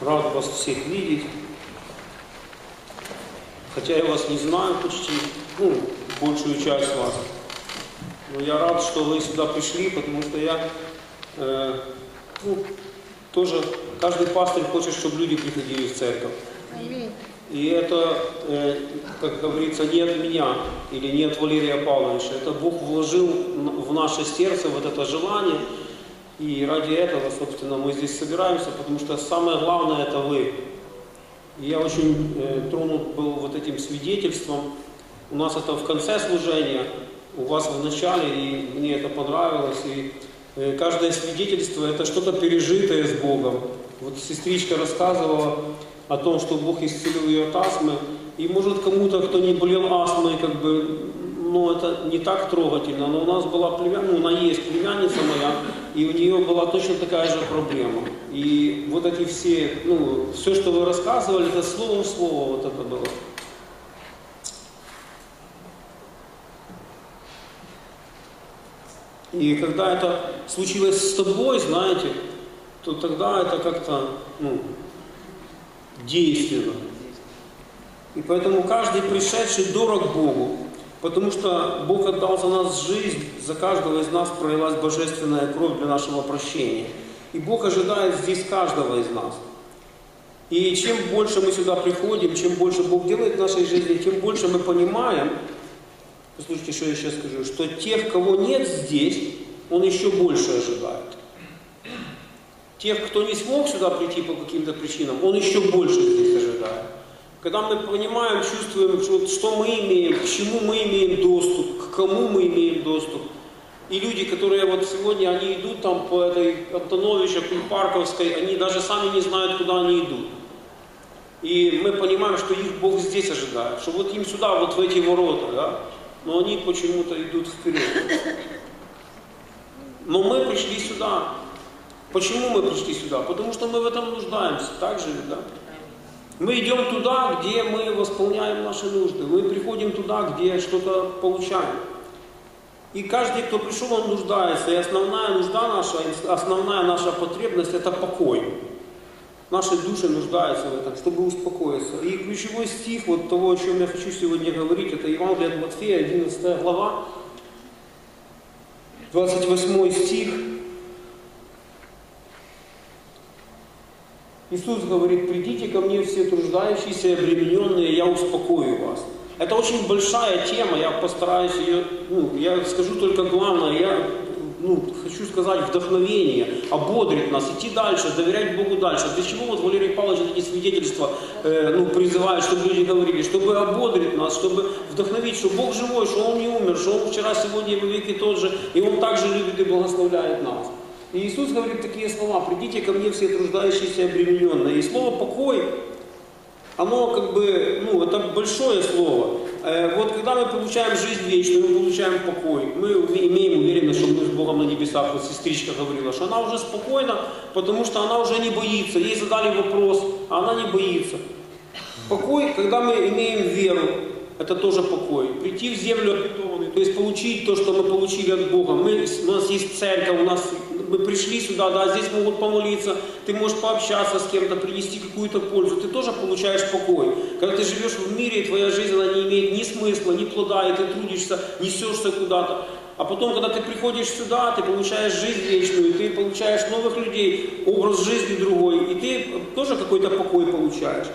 Я рад вас всех видеть. Хотя я вас не знаю почти, ну, большую часть вас. Но я рад, что вы сюда пришли, потому что я э, ну, тоже, каждый пастырь хочет, чтобы люди приходили в церковь. И это, э, как говорится, не от меня или не от Валерия Павловича. Это Бог вложил в наше сердце вот это желание. И ради этого, собственно, мы здесь собираемся, потому что самое главное это вы. И я очень э, тронут был вот этим свидетельством. У нас это в конце служения, у вас в начале, и мне это понравилось. И э, каждое свидетельство это что-то пережитое с Богом. Вот сестричка рассказывала о том, что Бог исцелил ее от астмы. И может кому-то, кто не болел астмой, как бы, ну это не так трогательно, но у нас была племянница, ну, она есть племянница моя, и у нее была точно такая же проблема. И вот эти все, ну, все, что вы рассказывали, это слово в слово вот это было. И когда это случилось с тобой, знаете, то тогда это как-то, ну, действенно. И поэтому каждый пришедший дорог Богу, потому что Бог отдал за нас жизнь, за каждого из нас пролилась божественная кровь для нашего прощения. И Бог ожидает здесь каждого из нас. И чем больше мы сюда приходим, чем больше Бог делает в нашей жизни, тем больше мы понимаем, послушайте, что я сейчас скажу, что тех, кого нет здесь, Он еще больше ожидает. Тех, кто не смог сюда прийти по каким-то причинам, Он еще больше здесь ожидает. Когда мы понимаем, чувствуем, что, что мы имеем, к чему мы имеем доступ, к кому мы имеем доступ, и люди, которые вот сегодня, они идут там по этой Антоновича, Кульпарковской, они даже сами не знают, куда они идут. И мы понимаем, что их Бог здесь ожидает, что вот им сюда, вот в эти ворота, да, но они почему-то идут вперед. Но мы пришли сюда. Почему мы пришли сюда? Потому что мы в этом нуждаемся, так же, да? Мы идем туда, где мы восполняем наши нужды. Мы приходим туда, где что-то получаем. И каждый, кто пришел, он нуждается. И основная нужда наша, основная наша потребность – это покой. Наши души нуждаются в этом, чтобы успокоиться. И ключевой стих вот того, о чем я хочу сегодня говорить, это Евангелие от Матфея, 11 глава, 28 стих. Иисус говорит, придите ко мне все труждающиеся и обремененные, я успокою вас. Это очень большая тема, я постараюсь ее, ну, я скажу только главное, я ну, хочу сказать, вдохновение, ободрить нас, идти дальше, доверять Богу дальше. Для чего вот Валерий Павлович эти свидетельства э, ну, призывает, чтобы люди говорили, чтобы ободрить нас, чтобы вдохновить, что Бог живой, что Он не умер, что Он вчера, сегодня и веки тот же, и Он также любит и благословляет нас. И Иисус говорит такие слова, придите ко мне все труждающиеся и обремененные. И слово покой, оно как бы, ну, это большое слово. Э, вот когда мы получаем жизнь вечную, мы получаем покой, мы имеем уверенность, что мы с Богом на небесах, вот сестричка говорила, что она уже спокойна, потому что она уже не боится. Ей задали вопрос, а она не боится. Покой, когда мы имеем веру, это тоже покой. Прийти в землю обетованную, то есть получить то, что мы получили от Бога. Мы, у нас есть церковь, у нас мы пришли сюда, да, здесь могут помолиться, ты можешь пообщаться с кем-то, принести какую-то пользу, ты тоже получаешь покой. Когда ты живешь в мире, твоя жизнь, она не имеет ни смысла, ни плода, и ты трудишься, несешься куда-то. А потом, когда ты приходишь сюда, ты получаешь жизнь вечную, ты получаешь новых людей, образ жизни другой, и ты тоже какой-то покой получаешь.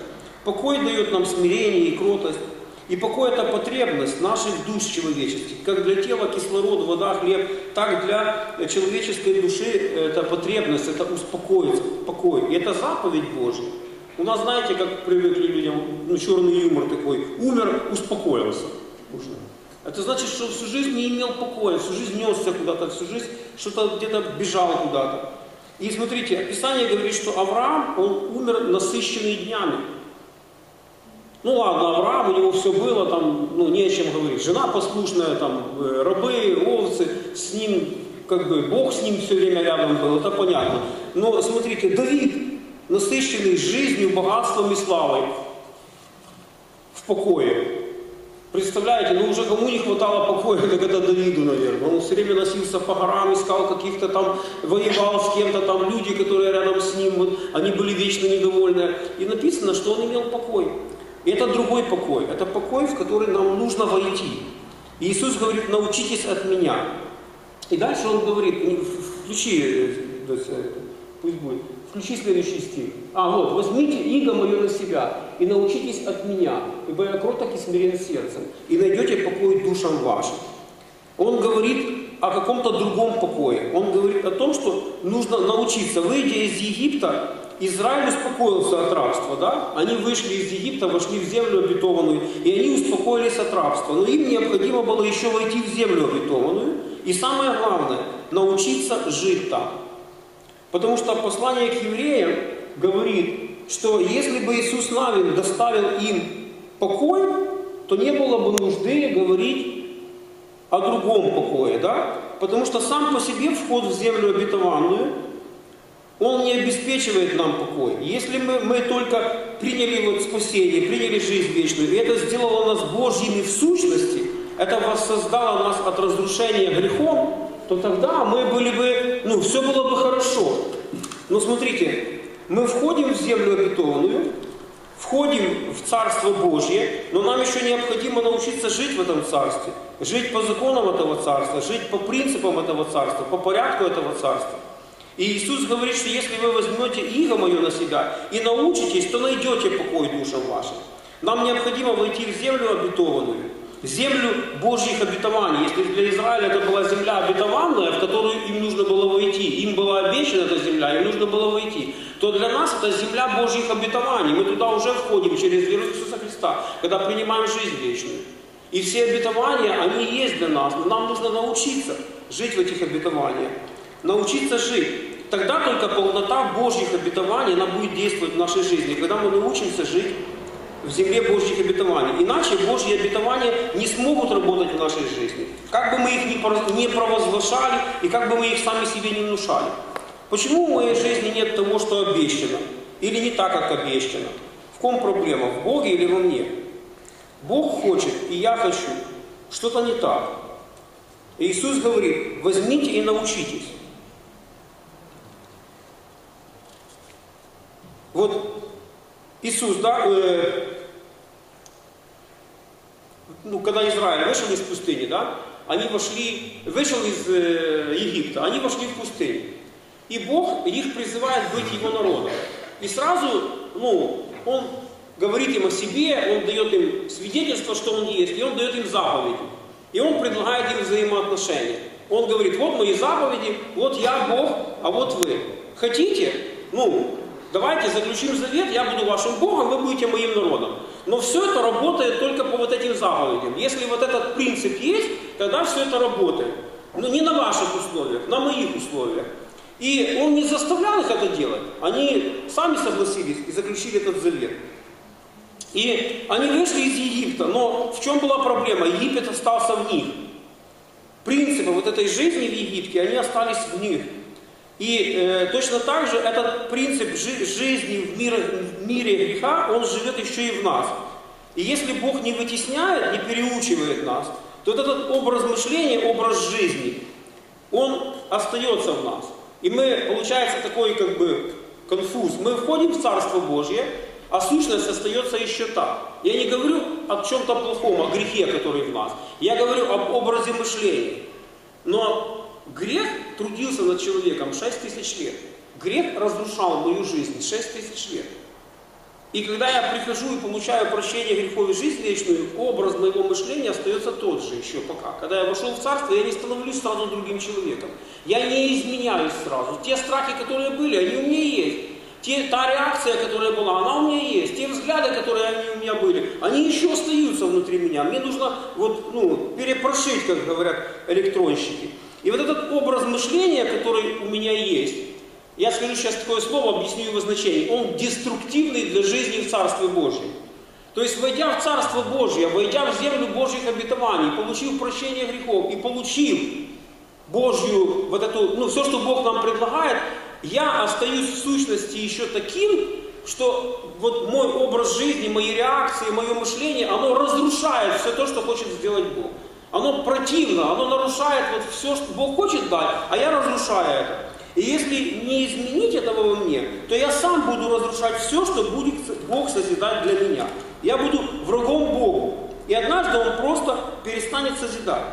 Покой дает нам смирение и кротость. И покой – это потребность наших душ человеческих. Как для тела кислород, вода, хлеб, так для человеческой души это потребность, это успокоиться, покой. И это заповедь Божья. У нас, знаете, как привыкли людям, ну, черный юмор такой, умер, успокоился. Это значит, что всю жизнь не имел покоя, всю жизнь несся куда-то, всю жизнь что-то где-то бежал куда-то. И смотрите, Писание говорит, что Авраам, он умер насыщенный днями. Ну ладно, Авраам, у него все было, там, ну, не о чем говорить. Жена послушная, там, э, рабы, овцы, с ним, как бы, Бог с ним все время рядом был, это понятно. Но смотрите, Давид, насыщенный жизнью, богатством и славой, в покое. Представляете, ну уже кому не хватало покоя, как это Давиду, наверное. Он все время носился по горам, искал каких-то там, воевал с кем-то, там люди, которые рядом с ним, вот, они были вечно недовольны. И написано, что он имел покой. Это другой покой. Это покой, в который нам нужно войти. И Иисус говорит, научитесь от меня. И дальше он говорит, включи, э, э, пусть будет, включи следующий стих. А, вот, возьмите иго мое на себя и научитесь от меня, ибо я кроток и смирен сердцем, и найдете покой душам вашим. Он говорит о каком-то другом покое. Он говорит о том, что нужно научиться, выйдя из Египта, Израиль успокоился от рабства, да? Они вышли из Египта, вошли в землю обетованную, и они успокоились от рабства. Но им необходимо было еще войти в землю обетованную, и самое главное, научиться жить там. Потому что послание к евреям говорит, что если бы Иисус Навин доставил им покой, то не было бы нужды говорить о другом покое, да? Потому что сам по себе вход в землю обетованную, он не обеспечивает нам покой. Если мы, мы только приняли вот спасение, приняли жизнь вечную, и это сделало нас Божьими в сущности, это воссоздало нас от разрушения грехом, то тогда мы были бы, ну, все было бы хорошо. Но смотрите, мы входим в землю обетованную, входим в Царство Божье, но нам еще необходимо научиться жить в этом Царстве, жить по законам этого Царства, жить по принципам этого Царства, по порядку этого Царства. И Иисус говорит, что если вы возьмете иго мое на себя и научитесь, то найдете покой душам вашим. Нам необходимо войти в землю обетованную, землю Божьих обетований. Если для Израиля это была земля обетованная, в которую им нужно было войти, им была обещана эта земля, им нужно было войти, то для нас это земля Божьих обетований. Мы туда уже входим через веру Иисуса Христа, когда принимаем жизнь вечную. И все обетования, они есть для нас, но нам нужно научиться жить в этих обетованиях. Научиться жить. Тогда только полнота Божьих обетований, она будет действовать в нашей жизни. Когда мы научимся жить в земле Божьих обетований. Иначе Божьи обетования не смогут работать в нашей жизни. Как бы мы их не провозглашали и как бы мы их сами себе не внушали. Почему в моей жизни нет того, что обещано? Или не так, как обещано? В ком проблема? В Боге или во мне? Бог хочет, и я хочу. Что-то не так. Иисус говорит, возьмите и научитесь. Вот Иисус, да, э, ну, когда Израиль вышел из пустыни, да, они вошли, вышел из э, Египта, они вошли в пустыню. И Бог их призывает быть его народом. И сразу, ну, он говорит им о себе, он дает им свидетельство, что он есть, и он дает им заповеди. И он предлагает им взаимоотношения. Он говорит, вот мои заповеди, вот я Бог, а вот вы. Хотите? Ну, давайте заключим завет, я буду вашим Богом, вы будете моим народом. Но все это работает только по вот этим заповедям. Если вот этот принцип есть, тогда все это работает. Но не на ваших условиях, на моих условиях. И он не заставлял их это делать. Они сами согласились и заключили этот завет. И они вышли из Египта, но в чем была проблема? Египет остался в них. Принципы вот этой жизни в Египте, они остались в них. И э, точно так же этот принцип жи- жизни в мире, в мире греха, он живет еще и в нас. И если Бог не вытесняет, не переучивает нас, то вот этот образ мышления, образ жизни, он остается в нас. И мы, получается такой как бы конфуз. Мы входим в Царство Божье, а сущность остается еще та. Я не говорю о чем-то плохом, о грехе, который в нас. Я говорю об образе мышления. Но грех трудился над человеком 6 тысяч лет. Грех разрушал мою жизнь 6 тысяч лет. И когда я прихожу и получаю прощение грехов и жизнь вечную, образ моего мышления остается тот же еще пока. Когда я вошел в царство, я не становлюсь сразу другим человеком. Я не изменяюсь сразу. Те страхи, которые были, они у меня есть. Те, та реакция, которая была, она у меня есть. Те взгляды, которые они у меня были, они еще остаются внутри меня. Мне нужно вот, ну, перепрошить, как говорят электронщики. И вот этот образ мышления, который у меня есть, я скажу сейчас такое слово, объясню его значение. Он деструктивный для жизни в Царстве Божьем. То есть, войдя в Царство Божье, войдя в землю Божьих обетований, получив прощение грехов и получив Божью, вот эту, ну, все, что Бог нам предлагает, я остаюсь в сущности еще таким, что вот мой образ жизни, мои реакции, мое мышление, оно разрушает все то, что хочет сделать Бог. Оно противно, оно нарушает вот все, что Бог хочет дать, а я разрушаю это. И если не изменить этого во мне, то я сам буду разрушать все, что будет Бог созидать для меня. Я буду врагом Богу. И однажды Он просто перестанет созидать.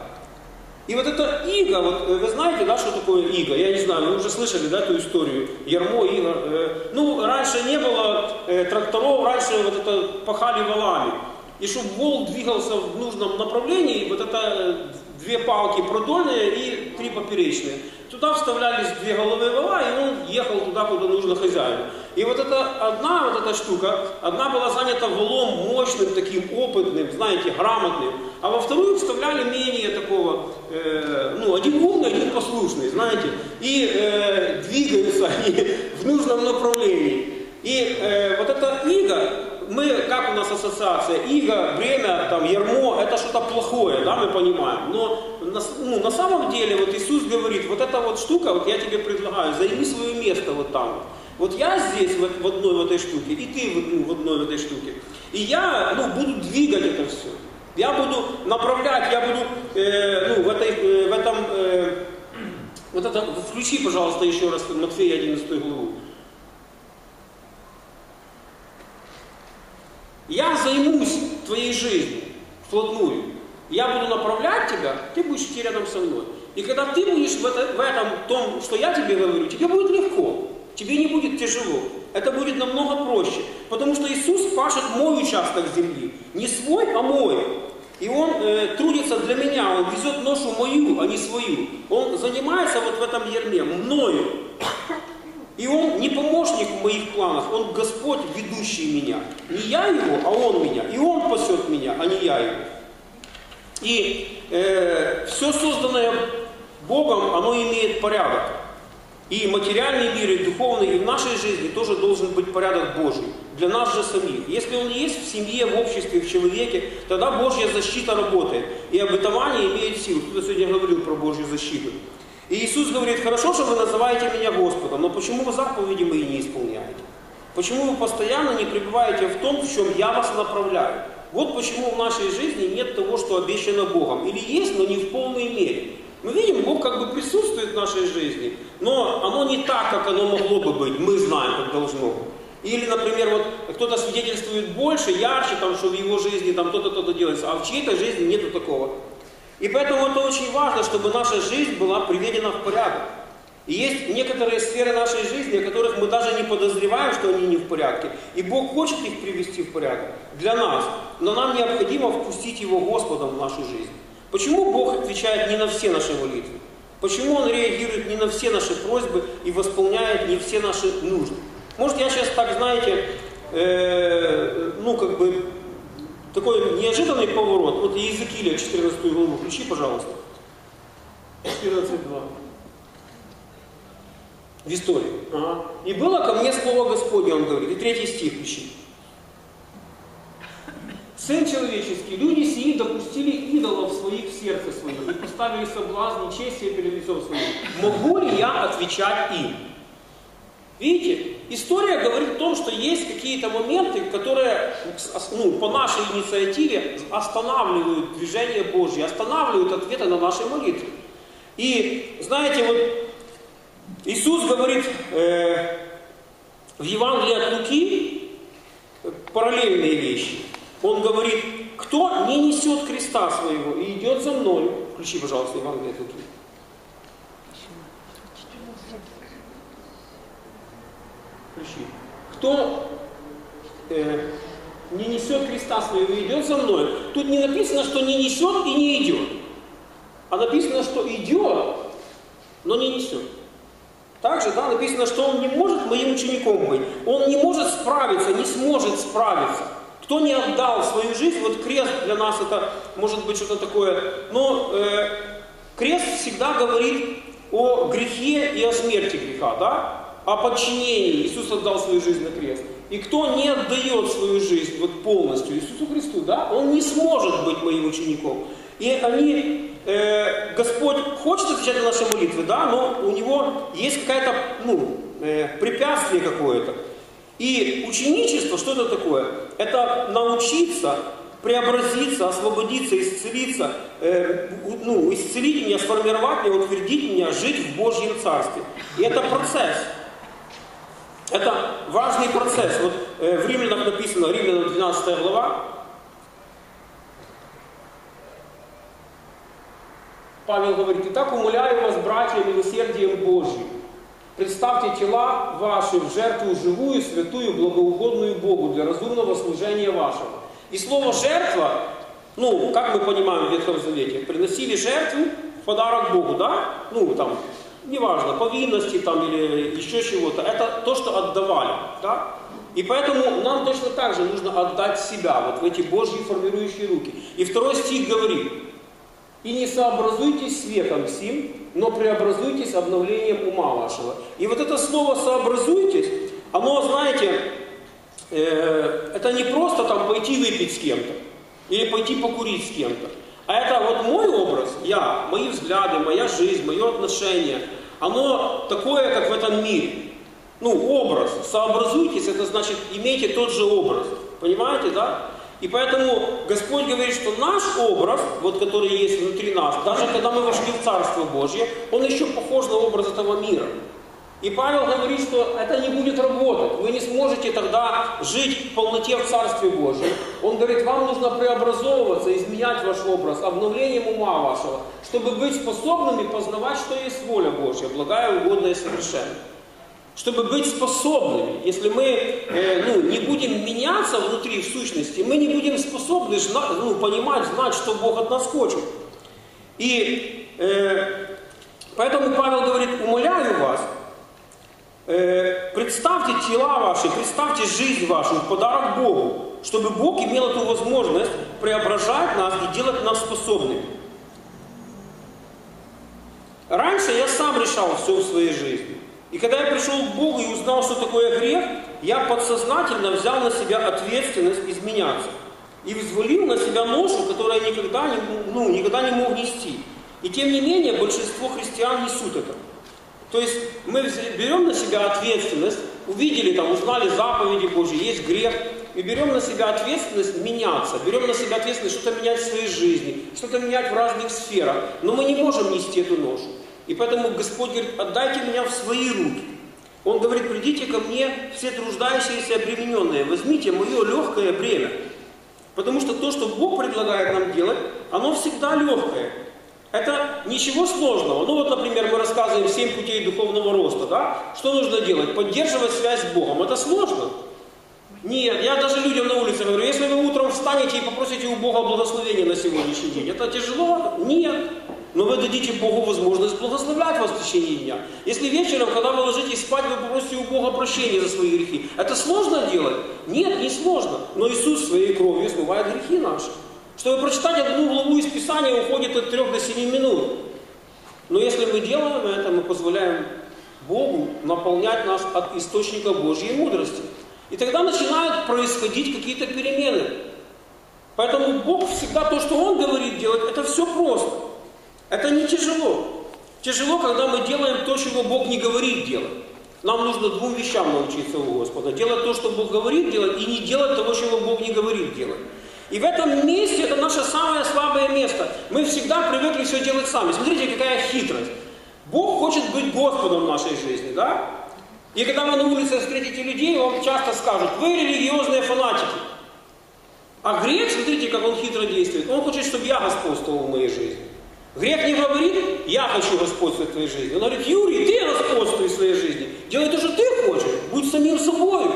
И вот это иго, вот э, вы знаете, да, что такое иго? Я не знаю, вы уже слышали, да, эту историю. Ярмо, иго. Э, ну, раньше не было э, тракторов, раньше вот это пахали валами. И чтобы вол двигался в нужном направлении, вот это э, две палки продольные и три поперечные. Туда вставлялись две головы вала, и он ехал туда, куда нужно хозяину. И вот эта одна вот эта штука, одна была занята валом мощным, таким опытным, знаете, грамотным, а во вторую вставляли менее такого, э, ну, один умный, один послушный, знаете, и э, двигаются они в нужном направлении. И э, вот эта иго, мы, как у нас ассоциация, иго, бремя, там, ярмо, это что-то плохое, да, мы понимаем. Но на, ну, на самом деле, вот Иисус говорит, вот эта вот штука, вот я тебе предлагаю, займи свое место вот там. Вот я здесь, в, в одной в этой штуке, и ты ну, в одной в этой штуке. И я ну, буду двигать это все. Я буду направлять, я буду э, ну, в, этой, э, в этом... Э, вот это, включи, пожалуйста, еще раз Матфея 11 главу. Я займусь твоей жизнью вплотную. Я буду направлять тебя, ты будешь идти рядом со мной. И когда ты будешь в, это, в этом, том, что я тебе говорю, тебе будет легко. Тебе не будет тяжело. Это будет намного проще. Потому что Иисус пашет мой участок земли. Не свой, а мой. И Он э, трудится для меня, Он везет ношу мою, а не свою. Он занимается вот в этом ерме, мною. И Он не помощник в моих планах, Он Господь, ведущий меня. Не я Его, а Он меня. И Он пасет меня, а не я Его. И э, все созданное Богом, оно имеет порядок. И материальный мир, и духовный, и в нашей жизни тоже должен быть порядок Божий. Для нас же самих. Если он есть в семье, в обществе, в человеке, тогда Божья защита работает. И обетование имеет силу. Кто-то сегодня говорил про Божью защиту. И Иисус говорит, хорошо, что вы называете меня Господом, но почему вы заповеди мои не исполняете? Почему вы постоянно не пребываете в том, в чем я вас направляю? Вот почему в нашей жизни нет того, что обещано Богом. Или есть, но не в полной мере. Мы видим, Бог как бы присутствует в нашей жизни, но оно не так, как оно могло бы быть. Мы знаем, как должно быть. Или, например, вот кто-то свидетельствует больше, ярче, там, что в его жизни там то-то, то-то делается, а в чьей-то жизни нету такого. И поэтому это очень важно, чтобы наша жизнь была приведена в порядок. И есть некоторые сферы нашей жизни, о которых мы даже не подозреваем, что они не в порядке. И Бог хочет их привести в порядок для нас. Но нам необходимо впустить Его Господом в нашу жизнь. Почему Бог отвечает не на все наши молитвы? Почему Он реагирует не на все наши просьбы и восполняет не все наши нужды? Может, я сейчас так, знаете, э, ну, как бы, такой неожиданный поворот. Вот Иезекииля, 14 главу, включи, пожалуйста. 14.2. В истории. Ага. «И было ко мне слово Господне», он говорит, и третий стих включи. Сын человеческий, люди сии допустили идолов своих в сердце своем и поставили соблазн нечестия перед лицом своим. Могу ли я отвечать им? Видите, история говорит о том, что есть какие-то моменты, которые ну, по нашей инициативе останавливают движение Божье, останавливают ответы на наши молитвы. И знаете, вот Иисус говорит э, в Евангелии от Луки параллельные вещи. Он говорит, кто не несет креста своего и идет за мной, включи, пожалуйста, Евангелие от Луки. Включи. Кто э, не несет креста своего и идет за мной, тут не написано, что не несет и не идет, а написано, что идет, но не несет. Также да, написано, что он не может моим учеником быть. Он не может справиться, не сможет справиться. Кто не отдал свою жизнь, вот крест для нас это может быть что-то такое, но э, крест всегда говорит о грехе и о смерти греха, да? О подчинении. Иисус отдал свою жизнь на крест. И кто не отдает свою жизнь вот полностью Иисусу Христу, да, он не сможет быть моим учеником. И они, э, Господь хочет отвечать на наши молитвы, да, но у него есть какая-то, ну, э, препятствие какое-то. И ученичество, что это такое? Это научиться преобразиться, освободиться, исцелиться, э, ну, исцелить меня, сформировать меня, утвердить меня, жить в Божьем Царстве. И это процесс. Это важный процесс. Вот э, в Римлянах написано, Римлянам 12 глава, Павел говорит, «Итак, умоляю вас, братья, милосердием Божьим, представьте тела ваши в жертву живую, святую, благоугодную Богу для разумного служения вашего». И слово «жертва», ну, как мы понимаем в Ветхом Завете, приносили жертву в подарок Богу, да? Ну, там, неважно, повинности там или еще чего-то. Это то, что отдавали, да? И поэтому нам точно так же нужно отдать себя вот в эти Божьи формирующие руки. И второй стих говорит, и не сообразуйтесь светом сим, но преобразуйтесь обновлением ума вашего. И вот это слово «сообразуйтесь», оно, знаете, э, это не просто там пойти выпить с кем-то, или пойти покурить с кем-то. А это вот мой образ, я, мои взгляды, моя жизнь, мое отношение, оно такое, как в этом мире. Ну, образ. Сообразуйтесь, это значит, имейте тот же образ. Понимаете, да? И поэтому Господь говорит, что наш образ, вот который есть внутри нас, даже когда мы вошли в Царство Божье, он еще похож на образ этого мира. И Павел говорит, что это не будет работать. Вы не сможете тогда жить в полноте в Царстве Божьем. Он говорит, вам нужно преобразовываться, изменять ваш образ, обновлением ума вашего, чтобы быть способными познавать, что есть воля Божья, благая, угодная и совершенная чтобы быть способными. Если мы э, ну, не будем меняться внутри в сущности, мы не будем способны ну, понимать, знать, что Бог от нас хочет. И э, поэтому Павел говорит, умоляю вас, представьте тела ваши, представьте жизнь вашу в подарок Богу, чтобы Бог имел эту возможность преображать нас и делать нас способными. Раньше я сам решал все в своей жизни. И когда я пришел к Богу и узнал, что такое грех, я подсознательно взял на себя ответственность изменяться. И взвалил на себя ношу, которую я никогда не, ну, никогда не мог нести. И тем не менее, большинство христиан несут это. То есть мы берем на себя ответственность, увидели там, узнали заповеди Божьи, есть грех, и берем на себя ответственность меняться, берем на себя ответственность что-то менять в своей жизни, что-то менять в разных сферах, но мы не можем нести эту ношу. И поэтому Господь говорит, отдайте меня в свои руки. Он говорит, придите ко мне все труждающиеся и обремененные, возьмите мое легкое бремя. Потому что то, что Бог предлагает нам делать, оно всегда легкое. Это ничего сложного. Ну вот, например, мы рассказываем 7 путей духовного роста, да? Что нужно делать? Поддерживать связь с Богом. Это сложно. Нет, я даже людям на улице говорю, если вы утром встанете и попросите у Бога благословения на сегодняшний день, это тяжело? Нет но вы дадите Богу возможность благословлять вас в течение дня. Если вечером, когда вы ложитесь спать, вы попросите у Бога прощения за свои грехи, это сложно делать? Нет, не сложно. Но Иисус своей кровью смывает грехи наши. Чтобы прочитать одну главу из Писания, уходит от 3 до 7 минут. Но если мы делаем это, мы позволяем Богу наполнять нас от источника Божьей мудрости. И тогда начинают происходить какие-то перемены. Поэтому Бог всегда то, что Он говорит делать, это все просто. Это не тяжело. Тяжело, когда мы делаем то, чего Бог не говорит делать. Нам нужно двум вещам научиться у Господа. Делать то, что Бог говорит делать, и не делать того, чего Бог не говорит делать. И в этом месте это наше самое слабое место. Мы всегда привыкли все делать сами. Смотрите, какая хитрость. Бог хочет быть Господом в нашей жизни, да? И когда вы на улице встретите людей, вам часто скажут, вы религиозные фанатики. А грех, смотрите, как он хитро действует. Он хочет, чтобы я господствовал в моей жизни. Грех не говорит, я хочу господствовать в твоей жизни. Он говорит, Юрий, ты господствуй в своей жизни. Делай то, что ты хочешь. Будь самим собой.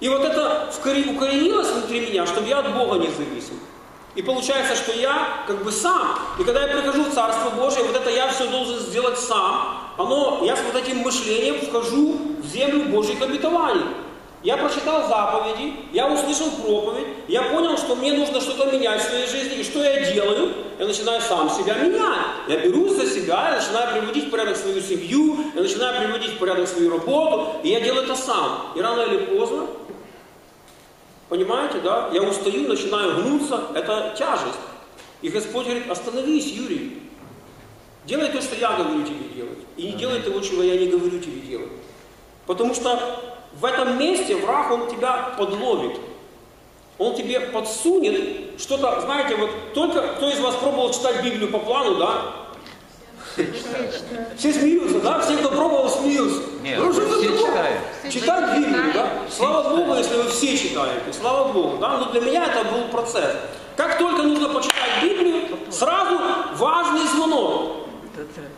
И вот это укоренилось внутри меня, чтобы я от Бога не зависел. И получается, что я как бы сам. И когда я прихожу в Царство Божие, вот это я все должен сделать сам. Оно, я с вот этим мышлением вхожу в землю Божьих обетований. Я прочитал заповеди, я услышал проповедь, я понял, что мне нужно что-то менять в своей жизни. И что я делаю? Я начинаю сам себя менять. Я берусь за себя, я начинаю приводить в порядок свою семью, я начинаю приводить в порядок свою работу, и я делаю это сам. И рано или поздно, понимаете, да, я устаю, начинаю гнуться, это тяжесть. И Господь говорит, остановись, Юрий, делай то, что я говорю тебе делать, и не делай того, чего я не говорю тебе делать. Потому что в этом месте враг, он тебя подловит. Он тебе подсунет что-то, знаете, вот только кто из вас пробовал читать Библию по плану, да? Все смеются, да? Все, кто пробовал, смеются. Нет, Ну, что все читают. Читать Библию, да? Слава Богу, если вы все читаете, слава Богу, да? Но для меня это был процесс. Как только нужно почитать Библию, сразу важный звонок.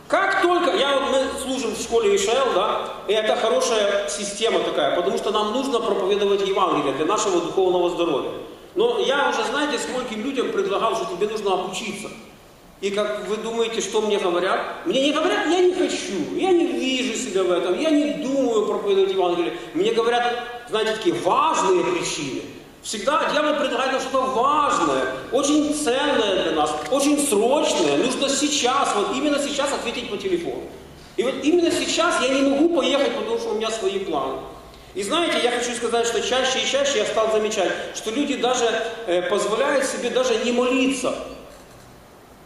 Как только, я вот, мы служим в школе Ишаэл, да, и это хорошая система такая, потому что нам нужно проповедовать Евангелие для нашего духовного здоровья. Но я уже, знаете, скольким людям предлагал, что тебе нужно обучиться. И как вы думаете, что мне говорят? Мне не говорят, я не хочу, я не вижу себя в этом, я не думаю проповедовать Евангелие. Мне говорят, знаете, такие важные причины. Всегда дьявол предлагает нам что-то важное, очень ценное для нас, очень срочное. Нужно сейчас, вот именно сейчас ответить по телефону. И вот именно сейчас я не могу поехать, потому что у меня свои планы. И знаете, я хочу сказать, что чаще и чаще я стал замечать, что люди даже э, позволяют себе даже не молиться.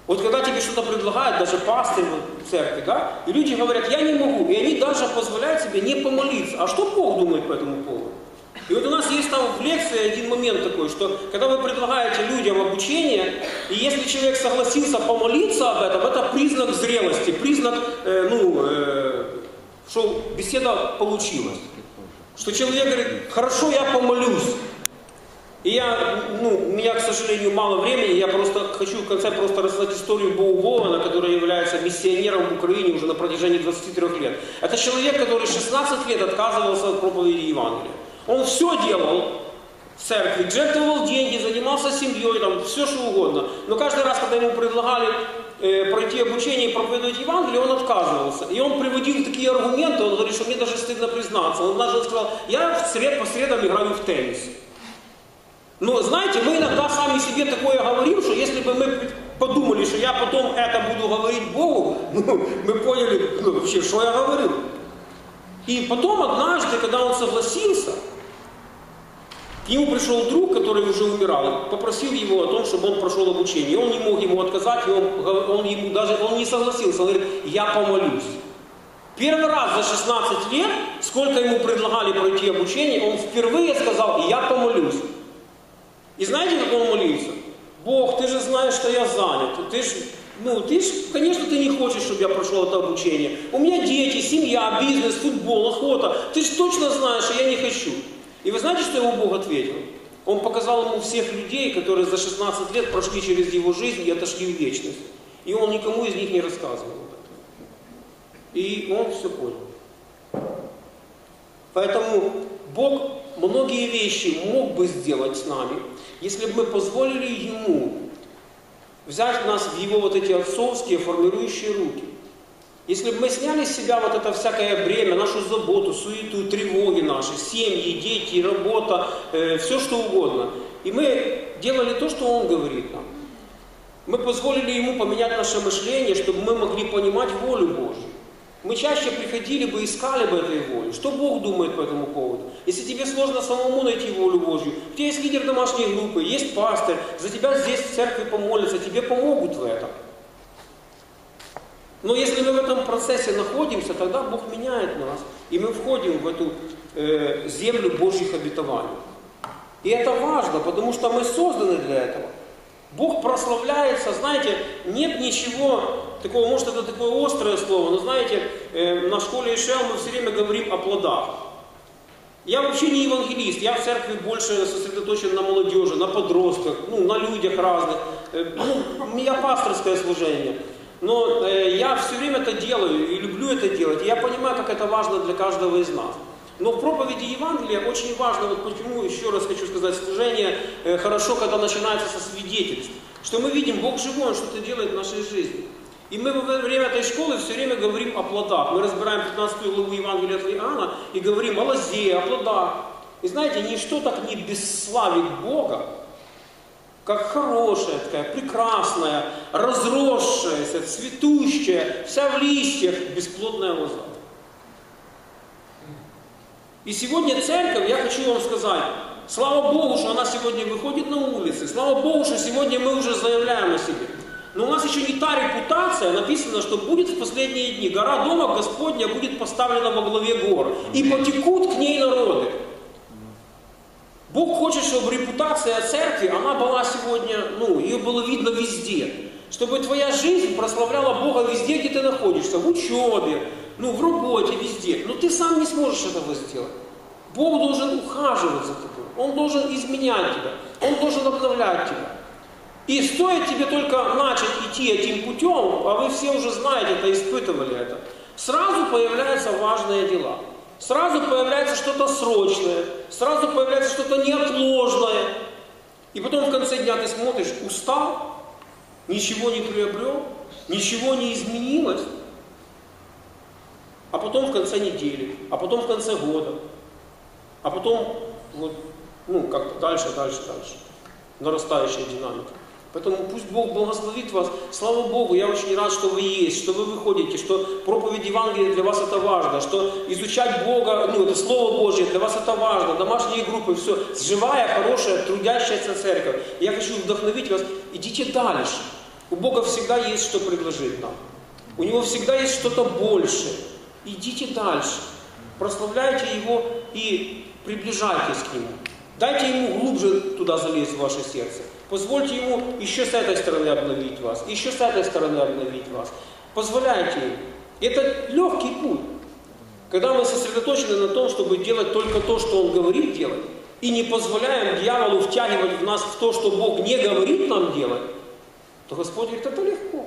Вот когда тебе что-то предлагают, даже пастырь в церкви, да, и люди говорят, я не могу, и они даже позволяют себе не помолиться. А что Бог думает по этому поводу? И вот у нас есть там в лекции один момент такой, что когда вы предлагаете людям обучение, и если человек согласился помолиться об этом, это признак зрелости, признак, э, ну, э, что беседа получилась. Что человек говорит, хорошо, я помолюсь. И я, ну, у меня, к сожалению, мало времени, я просто хочу в конце просто рассказать историю Боу Вована, который является миссионером в Украине уже на протяжении 23 лет. Это человек, который 16 лет отказывался от проповеди Евангелия. Он все делал в церкви, жертвовал деньги, занимался семьей, там, все что угодно. Но каждый раз, когда ему предлагали э, пройти обучение и проповедовать Евангелие, он отказывался. И он приводил такие аргументы, он говорит, что мне даже стыдно признаться. Он даже сказал, я в сред, по средам играю в теннис. Но знаете, мы иногда сами себе такое говорим, что если бы мы подумали, что я потом это буду говорить Богу, ну, мы поняли, ну, вообще, что я говорю. И потом однажды, когда он согласился, к нему пришел друг, который уже умирал, попросил его о том, чтобы он прошел обучение. Он не мог ему отказать, и он, он ему даже он не согласился. Он говорит, я помолюсь. Первый раз за 16 лет, сколько ему предлагали пройти обучение, он впервые сказал, я помолюсь. И знаете, как он молился? Бог, ты же знаешь, что я занят. Ты ж, ну, ты ж, конечно, ты не хочешь, чтобы я прошел это обучение. У меня дети, семья, бизнес, футбол, охота. Ты же точно знаешь, что я не хочу. И вы знаете, что ему Бог ответил? Он показал ему всех людей, которые за 16 лет прошли через его жизнь и отошли в вечность. И он никому из них не рассказывал об этом. И он все понял. Поэтому Бог многие вещи мог бы сделать с нами, если бы мы позволили Ему взять нас в Его вот эти отцовские формирующие руки. Если бы мы сняли с себя вот это всякое бремя, нашу заботу, суету, тревоги наши, семьи, дети, работа, э, все что угодно, и мы делали то, что Он говорит нам, мы позволили Ему поменять наше мышление, чтобы мы могли понимать волю Божью. Мы чаще приходили бы, искали бы этой воли. Что Бог думает по этому поводу? Если тебе сложно самому найти волю Божью, у тебя есть лидер домашней группы, есть пастор, за тебя здесь в церкви помолятся, тебе помогут в этом. Но если мы в этом процессе находимся, тогда Бог меняет нас, и мы входим в эту э, землю Божьих обетований. И это важно, потому что мы созданы для этого. Бог прославляется, знаете, нет ничего такого, может это такое острое слово, но знаете, э, на школе Ишел мы все время говорим о плодах. Я вообще не евангелист, я в церкви больше сосредоточен на молодежи, на подростках, ну, на людях разных. Э, ну, у меня пасторское служение. Но э, я все время это делаю и люблю это делать. И я понимаю, как это важно для каждого из нас. Но в проповеди Евангелия очень важно, вот почему, еще раз хочу сказать, служение э, хорошо, когда начинается со свидетельств. Что мы видим, Бог живой, Он что-то делает в нашей жизни. И мы во время этой школы все время говорим о плодах. Мы разбираем 15 главу Евангелия от Иоанна и говорим о лозе, о плодах. И знаете, ничто так не бесславит Бога, как хорошая такая, прекрасная, разросшаяся, цветущая, вся в листьях, бесплодная лоза. И сегодня церковь, я хочу вам сказать, слава Богу, что она сегодня выходит на улицы, слава Богу, что сегодня мы уже заявляем о себе. Но у нас еще не та репутация, написано, что будет в последние дни. Гора дома Господня будет поставлена во главе гор. И потекут к ней народы. Бог хочет, чтобы репутация церкви, она была сегодня, ну, ее было видно везде. Чтобы твоя жизнь прославляла Бога везде, где ты находишься. В учебе, ну, в работе, везде. Но ты сам не сможешь этого сделать. Бог должен ухаживать за тобой. Он должен изменять тебя. Он должен обновлять тебя. И стоит тебе только начать идти этим путем, а вы все уже знаете это, испытывали это, сразу появляются важные дела. Сразу появляется что-то срочное, сразу появляется что-то неотложное. И потом в конце дня ты смотришь, устал, ничего не приобрел, ничего не изменилось. А потом в конце недели, а потом в конце года, а потом вот, ну, как-то дальше, дальше, дальше. Нарастающая динамика. Поэтому пусть Бог благословит вас. Слава Богу, я очень рад, что вы есть, что вы выходите, что проповедь Евангелия для вас это важно, что изучать Бога, ну это Слово Божье, для вас это важно, домашние группы, все. Живая, хорошая, трудящаяся церковь. Я хочу вдохновить вас, идите дальше. У Бога всегда есть что предложить нам. У Него всегда есть что-то большее. Идите дальше. Прославляйте Его и приближайтесь к Нему. Дайте Ему глубже туда залезть в ваше сердце. Позвольте Ему еще с этой стороны обновить вас, еще с этой стороны обновить вас. Позволяйте Ему. Это легкий путь. Когда мы сосредоточены на том, чтобы делать только то, что Он говорит делать, и не позволяем дьяволу втягивать в нас в то, что Бог не говорит нам делать, то Господь говорит, это легко.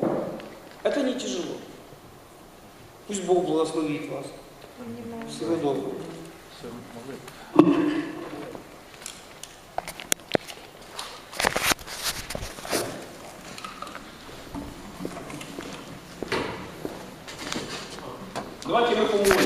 Это не тяжело. Пусть Бог благословит вас. Всего доброго. Não vai comum.